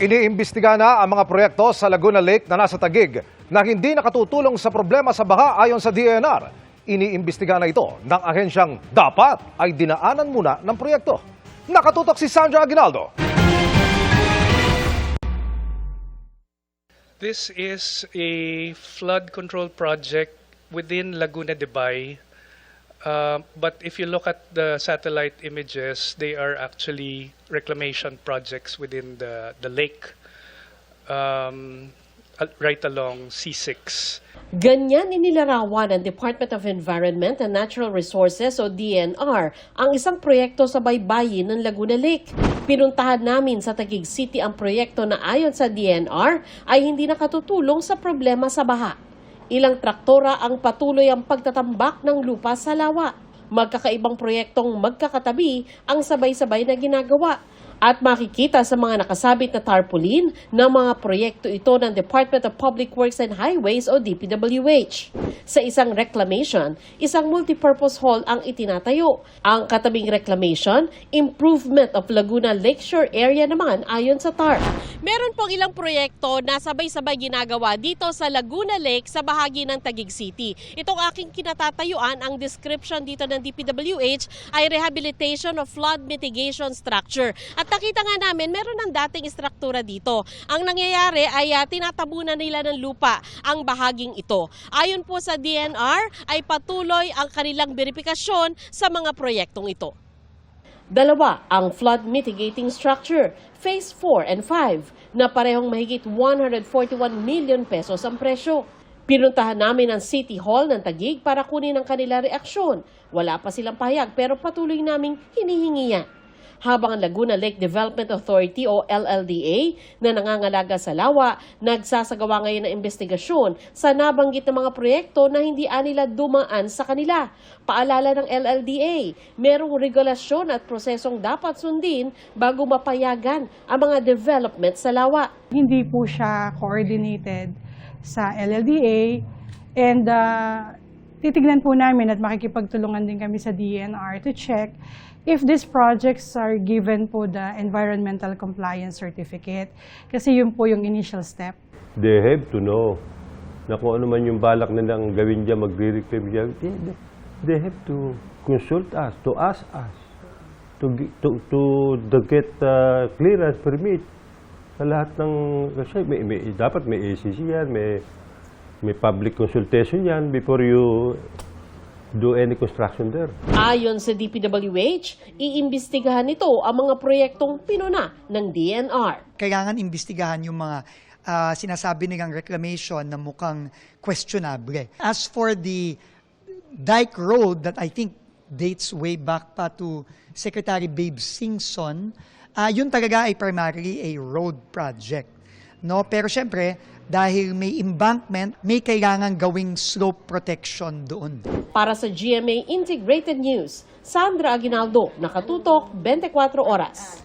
Iniimbestiga na ang mga proyekto sa Laguna Lake na nasa Tagig na hindi nakatutulong sa problema sa baha ayon sa DNR. Iniimbestiga na ito ng ahensyang dapat ay dinaanan muna ng proyekto. Nakatutok si Sandra Aguinaldo. This is a flood control project within Laguna de Bay. Uh, but if you look at the satellite images, they are actually reclamation projects within the, the lake um, right along C6. Ganyan inilarawan ng Department of Environment and Natural Resources o DNR ang isang proyekto sa baybayin ng Laguna Lake. Pinuntahan namin sa Taguig City ang proyekto na ayon sa DNR ay hindi nakatutulong sa problema sa baha. Ilang traktora ang patuloy ang pagtatambak ng lupa sa lawa. Magkakaibang proyektong magkakatabi ang sabay-sabay na ginagawa. At makikita sa mga nakasabit na tarpaulin na mga proyekto ito ng Department of Public Works and Highways o DPWH. Sa isang reclamation, isang multipurpose hall ang itinatayo. Ang katabing reclamation, improvement of Laguna Lakeshore area naman ayon sa TARP. Meron pong ilang proyekto na sabay-sabay ginagawa dito sa Laguna Lake sa bahagi ng Taguig City. Itong aking kinatatayuan, ang description dito ng DPWH ay rehabilitation of flood mitigation structure. At nakita nga namin, meron ng dating istruktura dito. Ang nangyayari ay ah, tinatabunan nila ng lupa ang bahaging ito. Ayon po sa DNR, ay patuloy ang kanilang verifikasyon sa mga proyektong ito. Dalawa ang flood mitigating structure, Phase 4 and 5, na parehong mahigit 141 million pesos ang presyo. Pinuntahan namin ang City Hall ng Tagig para kunin ang kanila reaksyon. Wala pa silang pahayag pero patuloy naming hinihingi yan. Habang ang Laguna Lake Development Authority o LLDA na nangangalaga sa lawa, nagsasagawa ngayon ng investigasyon sa nabanggit na mga proyekto na hindi anila dumaan sa kanila. Paalala ng LLDA, merong regulasyon at prosesong dapat sundin bago mapayagan ang mga development sa lawa. hindi po siya coordinated sa LLDA and uh, titignan po namin at makikipagtulungan din kami sa DNR to check if these projects are given po the environmental compliance certificate kasi yun po yung initial step. they have to know na kung ano man yung balak nilang gawin dyan, magre-reclaim dyan, they, they- have to consult us, to ask us, to, to, to, to get uh, clearance permit sa lahat ng, kasi may, may, dapat may ACC yan, may, may public consultation yan before you do any construction there. Ayon sa DPWH, iimbestigahan nito ang mga proyektong pinuna ng DNR. kailangan imbestigahan yung mga ah, sinasabi nilang reclamation na mukhang questionable. As for the Dyke Road that I think dates way back pa to Secretary Babe Singson, ah, yun talaga ay primarily a road project. No, pero syempre, dahil may embankment, may kailangan gawing slope protection doon. Para sa GMA Integrated News, Sandra Aguinaldo, nakatutok 24 oras.